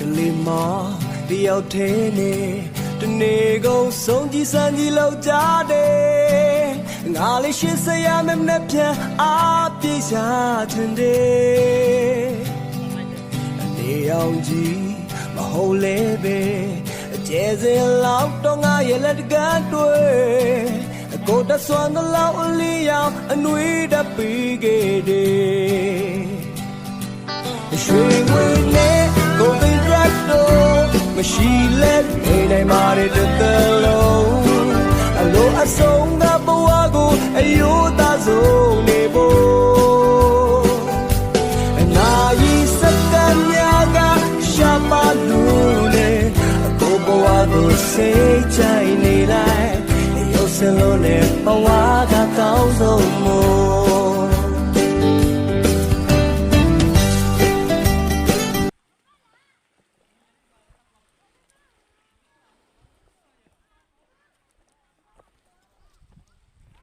တလေးမတယောက်သေးနေတနေ့ကုန်ဆုံးကြည်စံကြီးလောက်ကြတယ်ငါလေးရှင်းစရာမမနဲ့ပြန်အားပြေရှာချင်တယ်အနေအောင်ကြီးမဟုတ်လေပဲအကျဲစင်လောက်တော့ငါရဲ့လက်တကန်းတွေ့ကိုတဆွမ်း the လောက်အလီရောက်အနွေးတပီးခဲ့တယ်ရွှေ မရှိလဲနေနိုင်ပါတဲ့တစ်သက်လုံးအလိုအဆုံးကဘဝကိုအယိုးသားဆုံးနေဖို့အနာရီစက္ကန့်များကရှာပါလို့လေအကိုဘဝကိုစိတ်ချိုင်နေလိုက်ရုပ်စလုံးနဲ့ဘဝကကောင်းဆုံးမ